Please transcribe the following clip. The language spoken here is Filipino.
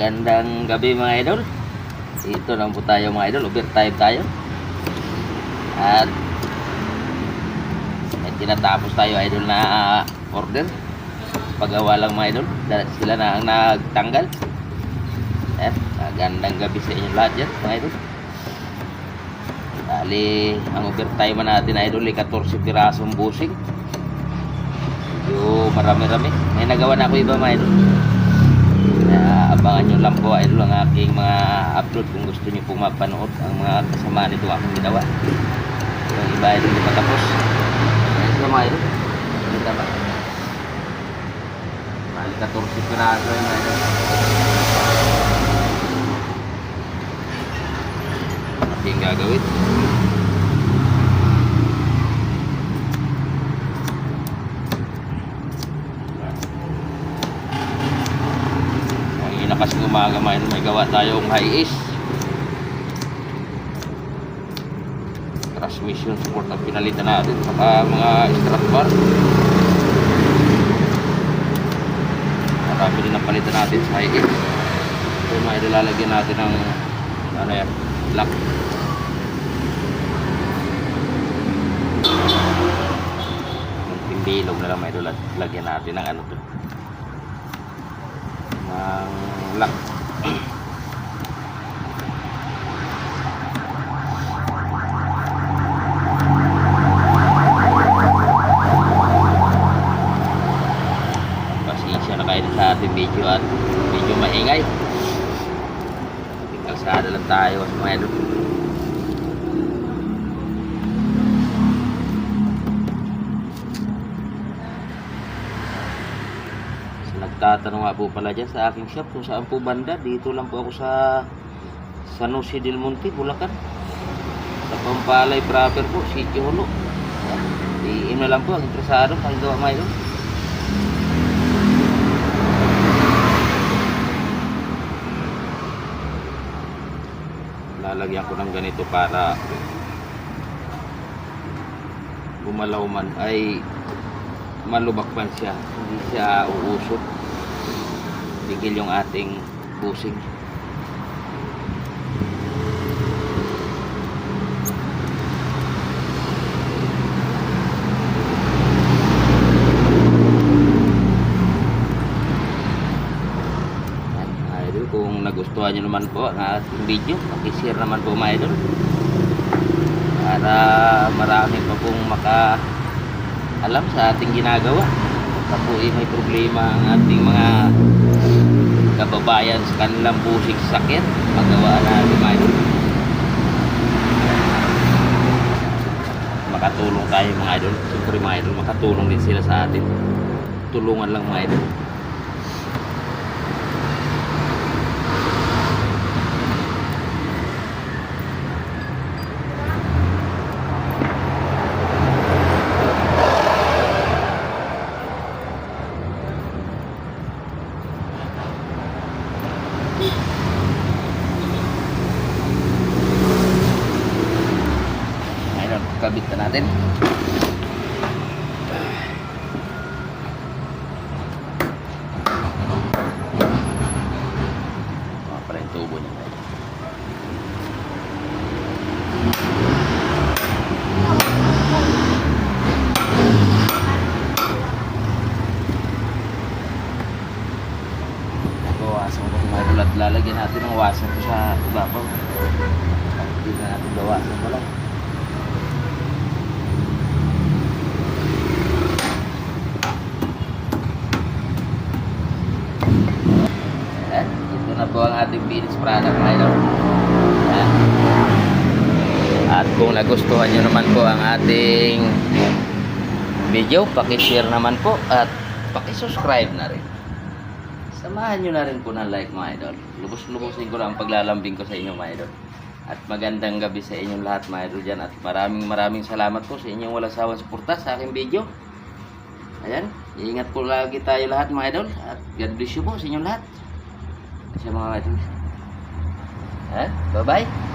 Magandang gabi mga idol. Dito naman po tayo mga idol. Overtime tayo. At may tinatapos tayo idol na ah, order. Pagawa lang mga idol. Sila na ang nagtanggal. Eh, magandang gabi sa inyo lahat dyan mga idol. Dali, ang overtime natin idol ay 14 pirasong busing. Medyo marami-rami. May nagawa na ako iba mga idol. Kaya abangan nyo lang po idol ang aking mga upload kung gusto nyo pong mapanood ang mga kasama nito aking ginawa. Yung iba idol hindi pa tapos. Ayun sila mga idol. Kita ba? Bali 14 piraso yun mga idol. Ating gagawin. Ng umaga may, may gawa tayong high is. Transmission support ang pinalitan natin. Saka mga strap bar. Marami din ang palitan natin sa high is. So may ilalagyan natin ng ano yan, lock. Yung bilog na lang may lagyan natin ng ano to ng lock. Pasensya na kayo sa ating video at medyo maingay. Kalsada lang tayo sa mga idol. Nagtatanong nga po pala dyan sa aking shop kung saan po banda. Dito lang po ako sa San Jose del Monte, Bulacan. Sa Pampalay proper po, Sitio Hulo. I-email na lang po ang interesado ang gawa mayo. Lalagyan ko ng ganito para gumalaw man ay malubak man siya hindi siya uusok tigil yung ating busing kung nagustuhan nyo naman po ang ating video pakishare naman po mga idol para marami pa pong maka alam sa ating ginagawa. Baka po eh, may problema ang ating mga kababayan sa kanilang busik sakit. Magawa na idol. Makatulong tayo mga idol. Siyempre mga idol, makatulong din sila sa atin. Tulungan lang mga idol. Ayun, kabit na natin. Mga pala yung tubo niya. Bawasan ko at lalagyan natin ng wasan ko sa ibabaw. Hindi na natin bawasan pa lang. Ayan, ito na po ang ating finished product. Ayan. At kung nagustuhan nyo naman po ang ating video, pakishare naman po at pakisubscribe na rin. Samahan nyo na rin po ng like mga idol. Lubos-lubosin ko lang ang paglalambing ko sa inyo mga idol. At magandang gabi sa inyong lahat mga idol dyan. At maraming maraming salamat po sa inyong walang sawang suporta sa aking video. Ayan, iingat po lagi tayo lahat mga idol. At God bless you po sa inyong lahat. Sa mga idol. Ayan, bye-bye.